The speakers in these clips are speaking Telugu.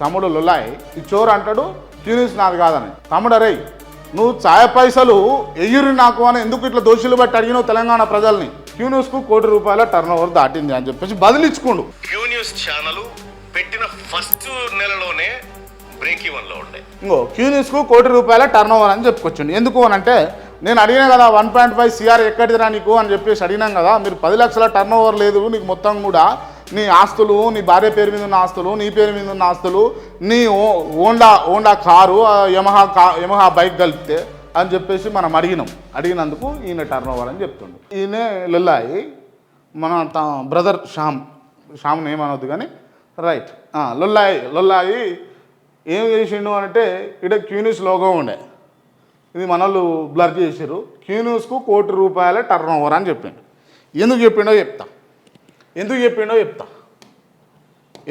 తమ్ముడు లుల్లాయ్ ఈ చోరు అంటాడు క్యూనిస్ నాది కాదని. తమ్ముడు అరే నువ్వు ఛాయ పైసలు ఎయ్యురి నాకు అని ఎందుకు ఇట్లా దోషులు బట్టి అడిగినావు తెలంగాణ ప్రజల్ని? క్యూనిస్కు కోటి రూపాయల టర్న్ ఓవర్ దాటింది అని చెప్పేసి బదిలించుకోండు క్యూ న్యూస్ ఛానల్ పెట్టిన ఫస్ట్ నెలలోనే బ్రేక్ ఈవెన్లో ఉండే. ఇంకో క్యూనిస్కు కోటి రూపాయల టర్న్ ఓవర్ అని చెప్పుకొచ్చిండు. ఎందుకు అని అంటే నేను అడిగినా కదా వన్ పాయింట్ ఫైవ్ సిఆర్ ఎక్కడిదిరా నీకు? అని చెప్పేసి అడిగినాం కదా మీరు పది లక్షల టర్న్ ఓవర్ లేదు నీకు మొత్తం కూడా నీ ఆస్తులు నీ భార్య పేరు మీద ఉన్న ఆస్తులు నీ పేరు మీద ఉన్న ఆస్తులు నీ ఓండా ఓండా కారు యమహా కా యమహా బైక్ కలిపితే అని చెప్పేసి మనం అడిగినాం. అడిగినందుకు ఈయన టర్న్ ఓవర్ అని చెప్తుండు. ఈయన లొల్లాయి మన త- బ్రదర్ శ్యామ్ శ్యామ్ని ఏమనవద్దు కానీ రైట్ లొల్లాయి లొల్లాయి ఏం చేసిండు అంటే ఇక్కడ క్యూనిస్ లోగో ఉండే. ఇది మనోళ్ళు బ్లర్ చేసారు క్యూనిస్కు కోటి రూపాయల టర్న్ ఓవర్ అని చెప్పిండు. ఎందుకు చెప్పిండో చెప్తా. ఎందుకు చెప్పిండో చెప్తా.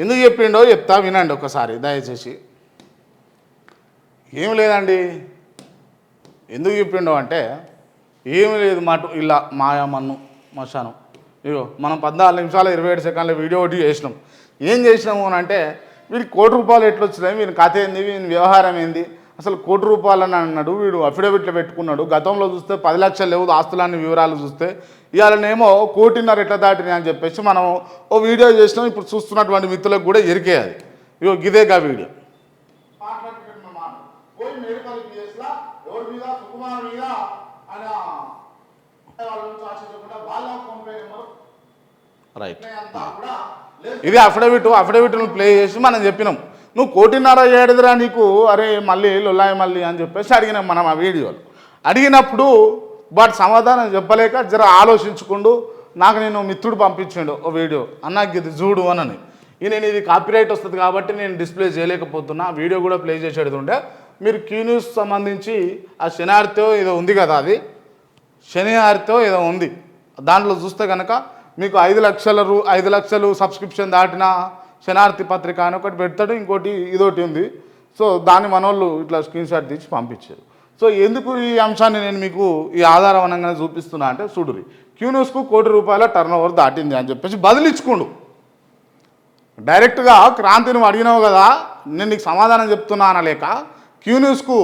ఎందుకు చెప్పిండో చెప్తా వినండి ఒకసారి దయచేసి. ఏం లేదండి. ఎందుకు చెప్పిండో అంటే ఏమీ లేదు మాట ఇలా మాయా మన్ను మశాను. ఇగో మనం పద్నాలుగు నిమిషాలు ఇరవై ఏడు సెకండ్ల వీడియో ఒకటి చేసినాం. ఏం చేసినాము అని అంటే వీరికి కోటి రూపాయలు ఎట్లా వచ్చినాయి వీని కథ ఏంది వీని వ్యవహారం ఏంది అసలు కోటి రూపాయలు అని అన్నాడు వీడు అఫిడవిట్లు పెట్టుకున్నాడు. గతంలో చూస్తే పది లక్షలు లేవు ఆస్తులన్నీ వివరాలు చూస్తే. ఇవాళనేమో కోటిన్నర ఎట్లా దాటినాయి అని చెప్పేసి మనం ఓ వీడియో చేసినాం ఇప్పుడు చూస్తున్నటువంటి మిత్రులకు కూడా ఎరికే అది ఇగో గిదేగా వీడియో. రైట్ ఇది అఫిడవిట్ అఫిడవిట్ను ప్లే చేసి మనం చెప్పినాం. నువ్వు కోటిన్నర ఏడుదిరా నీకు? అరే మళ్ళీ లొల్లాయి మళ్ళీ అని చెప్పేసి అడిగినాం మనం ఆ వీడియోలో. అడిగినప్పుడు వాటి సమాధానం చెప్పలేక జర ఆలోచించుకుండు నాకు నేను మిత్రుడు పంపించిండు ఓ వీడియో. అన్నకి ఇది చూడు అనని. ఈ నేను ఇది కాపీరైట్ వస్తుంది కాబట్టి నేను డిస్ప్లే చేయలేకపోతున్నా. వీడియో కూడా ప్లే చేసేది ఉండే మీరు క్యూ న్యూస్ సంబంధించి ఆ శనార్థో ఏదో ఉంది కదా అది? శనివారితో ఏదో ఉంది. దాంట్లో చూస్తే కనుక మీకు ఐదు లక్షల రూ ఐదు లక్షలు సబ్స్క్రిప్షన్ దాటినా శనార్థి పత్రిక అని ఒకటి పెడతాడు ఇంకోటి ఇదోటి ఉంది. సో దాన్ని మనోళ్ళు ఇట్లా స్క్రీన్ షాట్ తీసి పంపించారు. సో ఎందుకు ఈ అంశాన్ని నేను మీకు ఈ ఆధారం అనగానే చూపిస్తున్నా అంటే చూడురి. క్యూన్యూస్కు కోటి రూపాయల టర్న్ ఓవర్ దాటింది అని చెప్పేసి బదిలించుకోండు డైరెక్ట్గా క్రాంతి నువ్వు అడిగినావు కదా నేను నీకు సమాధానం చెప్తున్నా అనలేక క్యూన్యూస్కు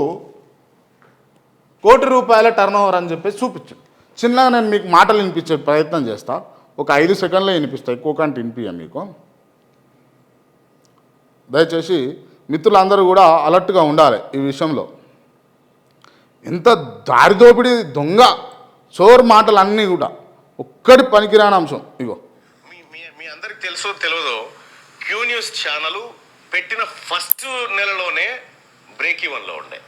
కోటి రూపాయల టర్న్ ఓవర్ అని చెప్పేసి చూపించు. చిన్నగా నేను మీకు మాటలు వినిపించే ప్రయత్నం చేస్తా. ఒక ఐదు సెకండ్లో వినిపిస్తాయి ఎక్కువ కంటే వినిపించా మీకు. దయచేసి మిత్రులందరూ కూడా అలర్ట్గా ఉండాలి ఈ విషయంలో. ఎంత దారిదోపిడి దొంగ చోర్ మాటలు అన్నీ కూడా. ఒక్కటి పనికిరాని అంశం ఇగో. మీ అందరికి తెలుసో తెలియదో క్యూ న్యూస్ ఛానల్ పెట్టిన ఫస్ట్ నెలలోనే బ్రేక్ ఈవెన్లో ఉండే.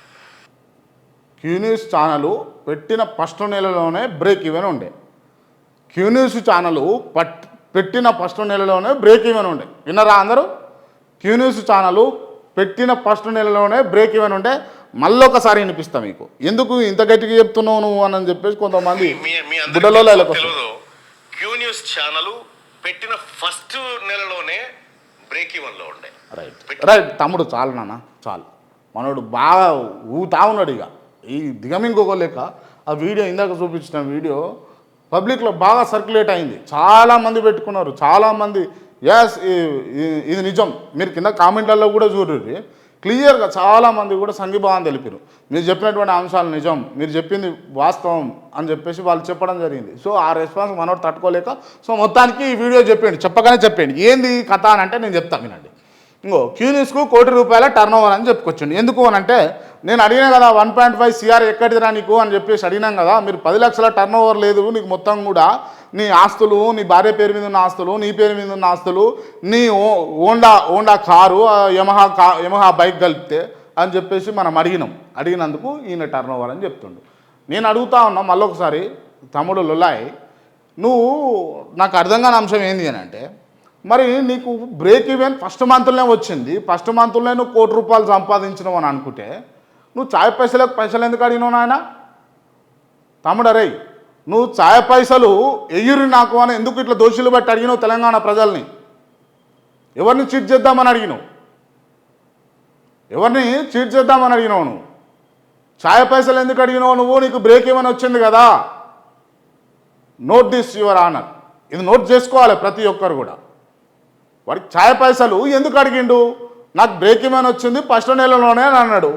క్యూన్యూస్ ఛానల్ పెట్టిన ఫస్ట్ నెలలోనే బ్రేక్ ఈవెన్ ఉండే. క్యూన్యూస్ ఛానల్ పట్ పెట్టిన ఫస్ట్ నెలలోనే బ్రేక్ ఈవెన్ ఉండే. విన్నారా అందరూ? క్యూన్యూస్ ఛానల్ పెట్టిన ఫస్ట్ నెలలోనే బ్రేక్ ఈవెన్ ఉంటే మళ్ళీ ఒకసారి వినిపిస్తా మీకు. ఎందుకు ఇంత గట్టిగా చెప్తున్నావు నువ్వు అని చెప్పేసి కొంతమంది క్యూ న్యూస్ ఛానల్ పెట్టిన ఫస్ట్ నెలలోనే బ్రేక్ ఈవెన్లో ఉండే రైట్ రైట్ తమ్ముడు చాలు నాన్న చాలు. మనోడు బాగా ఊతా ఉన్నాడు ఇక. ఈ దిగమింకోలేక ఆ వీడియో ఇందాక చూపించిన వీడియో పబ్లిక్లో బాగా సర్క్యులేట్ అయింది. చాలామంది పెట్టుకున్నారు చాలామంది ఎస్ ఇది నిజం. మీరు కింద కామెంట్లలో కూడా చూడండి. క్లియర్గా చాలామంది కూడా సంఘీభావం తెలిపారు మీరు చెప్పినటువంటి అంశాలు నిజం. మీరు చెప్పింది వాస్తవం అని చెప్పేసి వాళ్ళు చెప్పడం జరిగింది. సో ఆ రెస్పాన్స్ మనోడు తట్టుకోలేక సో మొత్తానికి ఈ వీడియో చెప్పండి చెప్పగానే చెప్పండి ఏంది కథ అని అంటే నేను చెప్తాను వినండి. ఇంకో క్యూనిస్కు కోటి రూపాయల టర్న్ ఓవర్ అని చెప్పుకొచ్చిండు. ఎందుకు అని అంటే నేను అడిగినా కదా వన్ పాయింట్ ఫైవ్ సిఆర్ ఎక్కడిదిరా నీకు అని చెప్పేసి అడిగినాం కదా మీరు పది లక్షల టర్న్ ఓవర్ లేదు నీకు మొత్తం కూడా నీ ఆస్తులు నీ భార్య పేరు మీద ఉన్న ఆస్తులు నీ పేరు మీద ఉన్న ఆస్తులు నీ ఓండా ఓండా కారు యమహా కా యమహా బైక్ కలిపితే అని చెప్పేసి మనం అడిగినాం. అడిగినందుకు ఈయన టర్న్ ఓవర్ అని చెప్తుండు. నేను అడుగుతా ఉన్నా మళ్ళొకసారి తమ్ముడు లొల్లాయి నువ్వు నాకు అర్థం కాని అంశం ఏంది అని అంటే మరి నీకు బ్రేక్ ఈవెన్ ఫస్ట్ మంత్లోనే వచ్చింది. ఫస్ట్ మంత్లోనే నువ్వు కోటి రూపాయలు సంపాదించినావు అని అనుకుంటే నువ్వు చాయ్ పైసలకు పైసలు ఎందుకు అడిగినావు నాయన? తమ్ముడరే నువ్వు ఛాయ పైసలు ఎయ్యురు నాకు అని ఎందుకు ఇట్లా దోషులు బట్టి అడిగినావు తెలంగాణ ప్రజల్ని? ఎవరిని చీట్ చేద్దామని అడిగినావు? ఎవరిని చీట్ చేద్దామని అడిగినావు నువ్వు? ఛాయ పైసలు ఎందుకు అడిగినావు నువ్వు? నీకు బ్రేక్ ఏమైనా వచ్చింది కదా? నోట్ దిస్ యువర్ ఆనర్ ఇది నోట్ చేసుకోవాలి ప్రతి ఒక్కరు కూడా. వాడికి ఛాయ పైసలు ఎందుకు అడిగిండు? నాకు బ్రేక్ ఏమైనా వచ్చింది? ఫస్ట్ నెలలోనే అని అన్నాడు.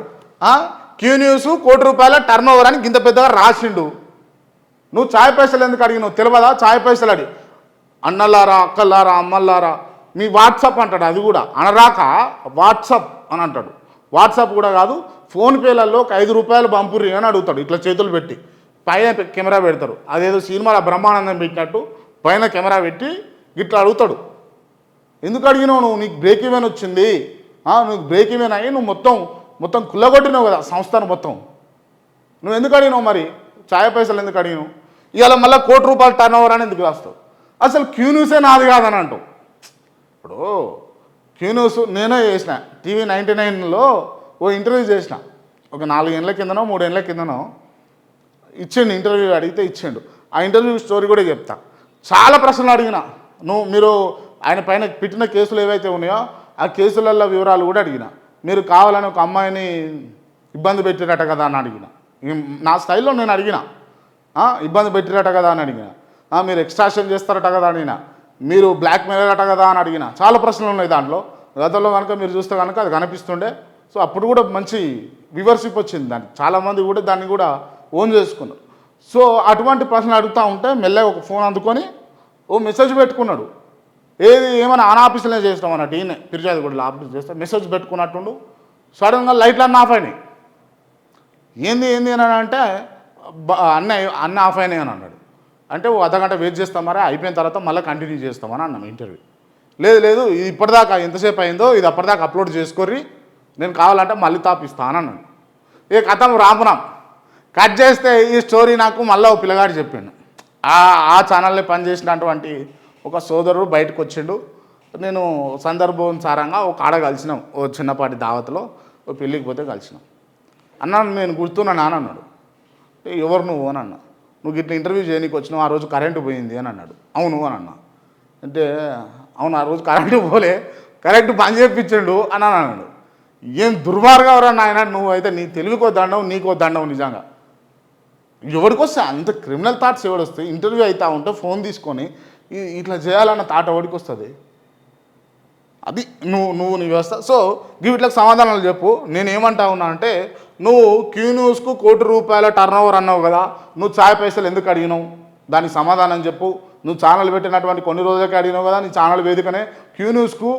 క్యూ న్యూస్ కోటి రూపాయల టర్న్ ఓవర్ అని ఇంత పెద్దగా రాసిండు. నువ్వు ఛాయ్ పైసలు ఎందుకు అడిగినావు తెలియదా ఛాయ్ పైసలు అడిగి. అన్నలారా అక్కలారా అమ్మల్లారా మీ వాట్సాప్ అంటాడు అది కూడా. అనరాక వాట్సాప్ అని అంటాడు. వాట్సాప్ కూడా కాదు ఫోన్పేలలో ఒక ఐదు రూపాయలు పంపురి అని అడుగుతాడు. ఇట్లా చేతులు పెట్టి. పైన కెమెరా పెడతారు. అదేదో సినిమాలో బ్రహ్మానందం పెట్టినట్టు పైన కెమెరా పెట్టి ఇట్లా అడుగుతాడు. ఎందుకు అడిగినావు నువ్వు? నీకు బ్రేక్ ఈవెన్ వచ్చింది. నువ్వు బ్రేక్ ఈవెన్ అయ్యి నువ్వు మొత్తం మొత్తం కుల్లగొట్టినావు కదా సంస్థను మొత్తం. నువ్వు ఎందుకు అడిగినావు మరి? ఛాయ పైసలు ఎందుకు అడిగినావు? ఇవాళ మళ్ళీ కోటి రూపాయలు టర్న్ ఓవర్ అని ఎందుకు రాస్తావు? అసలు క్యూ న్యూసే నాది కాదని అంటావు. ఇప్పుడు క్యూ న్యూస్ నేనే చేసిన. టీవీ నైంటీ నైన్లో ఓ ఇంటర్వ్యూ చేసిన. ఒక నాలుగేళ్ళ కిందనో మూడేళ్ళ కిందనో ఇచ్చిండు ఇంటర్వ్యూ అడిగితే ఇచ్చిండు. ఆ ఇంటర్వ్యూ స్టోరీ కూడా చెప్తా. చాలా ప్రశ్నలు అడిగిన. నువ్వు మీరు ఆయన పైన పెట్టిన కేసులు ఏవైతే ఉన్నాయో ఆ కేసులలో వివరాలు కూడా అడిగిన. మీరు కావాలని ఒక అమ్మాయిని ఇబ్బంది పెట్టినట్ట కదా అని అడిగిన. నా స్థాయిలో నేను అడిగిన. ఇబ్బంది పెట్టిరట కదా అని అడిగిన. మీరు ఎక్స్ట్రాక్షన్ చేస్తారట కదా అడిగిన. మీరు బ్లాక్ మెయిల్ అట కదా అని అడిగిన. చాలా ప్రశ్నలు ఉన్నాయి దాంట్లో. గతంలో కనుక మీరు చూస్తే కనుక అది కనిపిస్తుండే. సో అప్పుడు కూడా మంచి వివర్షిప్ వచ్చింది దానికి. చాలామంది కూడా దాన్ని కూడా ఓన్ చేసుకున్నారు. సో అటువంటి ప్రశ్నలు అడుగుతూ ఉంటే మెల్లగా ఒక ఫోన్ అందుకొని ఓ మెసేజ్ పెట్టుకున్నాడు. ఏది ఏమైనా ఆన్ ఆఫీస్లోనే చేసినాం అన్నట్టు ఈయన ఫిర్యాదు కూడా ఆఫీస్ చేస్తే మెసేజ్ పెట్టుకున్నట్టుండు. సడన్గా లైట్లు అన్నీ ఆఫ్ అయినాయి. ఏంది ఏంది అని అంటే అన్న అన్న ఆఫ్ అయినాయి అని అన్నాడు. అంటే ఓ అర్ధగంట వెయిట్ చేస్తాం మరి అయిపోయిన తర్వాత మళ్ళీ కంటిన్యూ చేస్తామని అన్నాం ఇంటర్వ్యూ. లేదు లేదు ఇది ఇప్పటిదాకా ఎంతసేపు అయిందో ఇది అప్పటిదాకా అప్లోడ్ చేసుకొని నేను కావాలంటే మళ్ళీ తాపిస్తాను అన్నాను ఏ కథం రామరామ్ కట్ చేస్తే ఈ స్టోరీ నాకు మళ్ళీ ఓ పిల్లగాడు చెప్పిండు. ఆ ఆ ఛానల్లో పనిచేసినటువంటి ఒక సోదరుడు బయటకు వచ్చిండు. నేను సారంగా ఒక ఆడ కలిసినాం ఓ చిన్నపాటి దావత్లో ఓ పెళ్ళికి పోతే కలిసినాం. అన్న నేను గుర్తున్నా నాన్న అన్నాడు. ఎవరు నువ్వు అని అన్న. నువ్వు ఇట్లా ఇంటర్వ్యూ చేయనీకి వచ్చినావు ఆ రోజు కరెంటు పోయింది అని అన్నాడు. అవును అని అన్న. అంటే అవును ఆ రోజు కరెంటు పోలే కరెంటు పని చేయించండు అని అన్నాడు. ఏం దుర్మార్గం నాయన నువ్వు అయితే నీ తెలివికో దండవు నీకో దండవు నిజంగా. ఎవరికొస్తే అంత క్రిమినల్ థాట్స్ ఎవడు ఇంటర్వ్యూ అవుతా ఉంటే ఫోన్ తీసుకొని ఇట్లా చేయాలన్న థాట్ ఎవరికి వస్తుంది? అది నువ్వు నువ్వు నీ వ్యవస్థ. సో వీటికి సమాధానాలు చెప్పు. నేను ఉన్నా అంటే నువ్వు క్యూ న్యూస్కు కోటి రూపాయల టర్న్ ఓవర్ అన్నావు కదా నువ్వు ఛాయ్ పైసలు ఎందుకు అడిగినావు? దానికి సమాధానం చెప్పు. నువ్వు ఛానల్ పెట్టినటువంటి కొన్ని రోజులకి అడిగినావు కదా నీ ఛానల్ వేదికనే క్యూ న్యూస్కు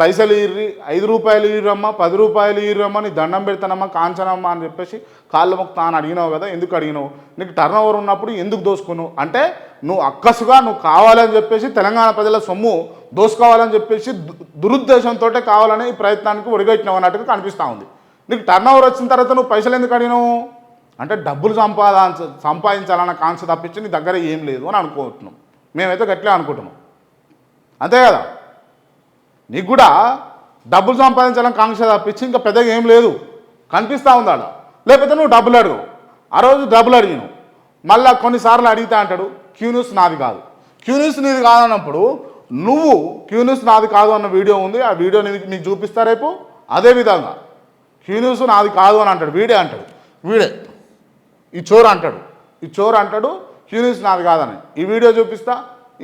పైసలు ఇర్రి ఐదు రూపాయలు ఇర్రమ్మా పది రూపాయలు ఇర్రమ్మా నీ దండం పెడతానమ్మా కాంచనమ్మా అని చెప్పేసి కాళ్ళ మొక్తా అని అడిగినావు కదా ఎందుకు అడిగినావు? నీకు టర్న్ ఓవర్ ఉన్నప్పుడు ఎందుకు దోసుకున్నావు? అంటే నువ్వు అక్కసుగా నువ్వు కావాలని చెప్పేసి తెలంగాణ ప్రజల సొమ్ము దోసుకోవాలని చెప్పేసి దురుద్దేశంతో కావాలని ఈ ప్రయత్నానికి ఒడిగట్టినావు అన్నట్టుగా కనిపిస్తూ ఉంది. నీకు టర్న్ ఓవర్ వచ్చిన తర్వాత నువ్వు పైసలు ఎందుకు అడిగినావు? అంటే డబ్బులు సంపాదా సంపాదించాలన్న కాంక్ష తప్పించి నీ దగ్గర ఏం లేదు అని అనుకుంటున్నాం. మేమైతే గట్లే అనుకుంటున్నాం. అంతే కదా? నీకు కూడా డబ్బులు సంపాదించాలని కాంక్ష తప్పించి ఇంకా పెద్దగా ఏం లేదు. కనిపిస్తూ ఉంది లేకపోతే నువ్వు డబ్బులు అడుగు. ఆ రోజు డబ్బులు అడిగిను మళ్ళీ కొన్నిసార్లు అడిగితే అంటాడు క్యూన్యూస్ నాది కాదు. క్యూన్యూస్ నీది కాదన్నప్పుడు నువ్వు క్యూన్యూస్ నాది కాదు అన్న వీడియో ఉంది. ఆ వీడియో నీకు మీకు చూపిస్తా రేపు. అదే క్యూన్యూస్ నాది కాదు అని అంటాడు. వీడే అంటాడు. వీడే. ఈ చోరు అంటాడు. ఈ చోరు అంటాడు క్యూనిస్ నాది కాదని. ఈ వీడియో చూపిస్తా.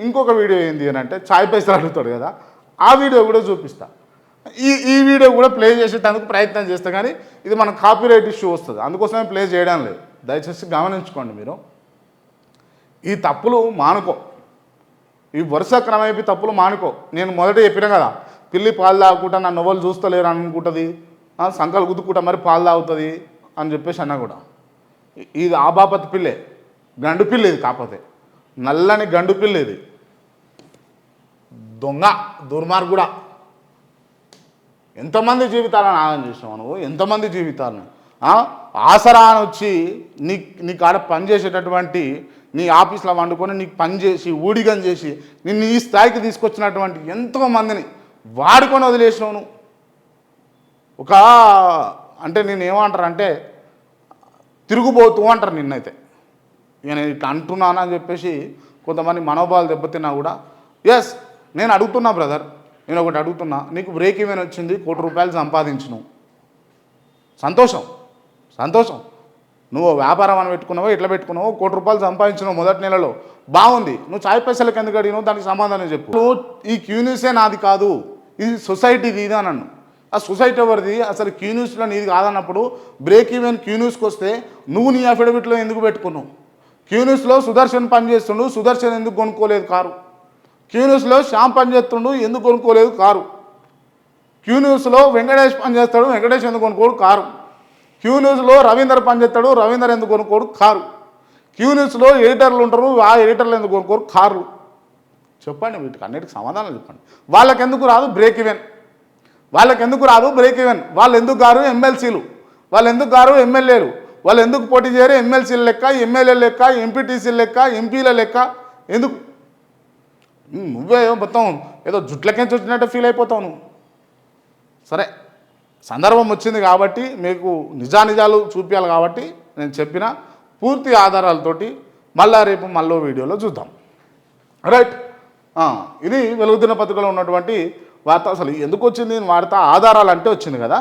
ఇంకొక వీడియో ఏంది అని అంటే ఛాయ్ పైసలు అడుగుతాడు కదా. ఆ వీడియో కూడా చూపిస్తా. ఈ ఈ వీడియో కూడా ప్లే చేసేటందుకు ప్రయత్నం చేస్తే కానీ ఇది మన కాపీరైట్ ఇష్యూ వస్తుంది. అందుకోసమే ప్లే చేయడం లేదు. దయచేసి గమనించుకోండి మీరు. ఈ తప్పులు మానుకో. ఈ వరుస క్రమైపి తప్పులు మానుకో. నేను మొదట చెప్పిన కదా పిల్లి పాలు తాగుకుంటా నా నవ్వలు చూస్తలేరు అనుకుంటుంది. సంకలు గుద్దుకుంటా మరి పాలు తాగుతుంది అని చెప్పేసి అన్న కూడా. ఇది ఆబాపతి పిల్లే గండు పిల్లేది కాకపోతే. నల్లని గండు పిల్ల ఇది. దొంగ దుర్మార్గుడా. ఎంతమంది జీవితాలను ఆగం చేసినావు నువ్వు? ఎంతమంది జీవితాలను? ఆసరా అని వచ్చి నీ నీ కాడ పని చేసేటటువంటి నీ ఆఫీస్లో వండుకొని నీకు పని చేసి ఊడిగం చేసి నిన్ను ఈ స్థాయికి తీసుకొచ్చినటువంటి ఎంతో మందిని వాడుకొని వదిలేసినావు నువ్వు. ఒక అంటే నేను ఏమంటారంటే తిరుగుబోతూ అంటారు నిన్నైతే. నేను ఇట్లా అంటున్నాను అని చెప్పేసి కొంతమంది మనోభావాలు దెబ్బతిన్నా కూడా ఎస్ నేను అడుగుతున్నా బ్రదర్ నేను ఒకటి అడుగుతున్నా నీకు బ్రేక్ ఈవెన్ వచ్చింది కోటి రూపాయలు సంపాదించను సంతోషం సంతోషం. నువ్వు వ్యాపారం అని పెట్టుకున్నావో ఇట్లా పెట్టుకున్నావో కోటి రూపాయలు సంపాదించినావు మొదటి నెలలో. బాగుంది. నువ్వు చాయ్ పైసలకు ఎందుకు అడిగినావు? దానికి సమాధానం చెప్పు. ఈ క్యూనిసే నాది కాదు. ఇది సొసైటీది ఇది నన్ను ఆ సొసైటీ ఎవరిది? అసలు క్యూ న్యూస్లో నీది కాదన్నప్పుడు బ్రేక్ ఈవెన్ క్యూ న్యూస్కి వస్తే నువ్వు నీ అఫిడవిట్లో ఎందుకు పెట్టుకున్నావు? క్యూ న్యూస్లో సుదర్శన్ పని చేస్తుండు సుదర్శన్ ఎందుకు కొనుక్కోలేదు కారు? క్యూ న్యూస్లో శ్యామ్ పని చేస్తుండు ఎందుకు కొనుక్కోలేదు కారు? క్యూ న్యూస్లో వెంకటేష్ పనిచేస్తాడు వెంకటేష్ ఎందుకు కొనుక్కోడు కారు? క్యూ న్యూస్లో రవీందర్ పనిచేస్తాడు రవీందర్ ఎందుకు కొనుక్కోడు కారు? క్యూ న్యూస్లో ఎడిటర్లు ఉంటారు ఆ ఎడిటర్లు ఎందుకు కొనుక్కోరు? కార్లు. చెప్పండి వీటికి అన్నిటికి సమాధానం చెప్పండి. వాళ్ళకి ఎందుకు రాదు బ్రేక్ ఈవెన్ వాళ్ళకి ఎందుకు రాదు బ్రేక్ ఈవెన్ వాళ్ళు ఎందుకు గారు ఎమ్మెల్సీలు? వాళ్ళు ఎందుకు గారు ఎమ్మెల్యేలు? వాళ్ళు ఎందుకు పోటీ చేయరు ఎమ్మెల్సీల లెక్క ఎమ్మెల్యే లెక్క ఎంపీటీసీల లెక్క ఎంపీల లెక్క? ఎందుకు? నువ్వే మొత్తం ఏదో జుట్లకేంచి వచ్చినట్టు ఫీల్ అయిపోతావు నువ్వు. సరే సందర్భం వచ్చింది కాబట్టి మీకు నిజానిజాలు చూపించాలి కాబట్టి నేను చెప్పిన పూర్తి ఆధారాలతోటి మళ్ళా రేపు మళ్ళీ వీడియోలో చూద్దాం. రైట్ ఇది వెలుగుతున్న పత్రికలో ఉన్నటువంటి వార్త అసలు ఎందుకు వచ్చింది? వార్త ఆధారాలు అంటే వచ్చింది కదా?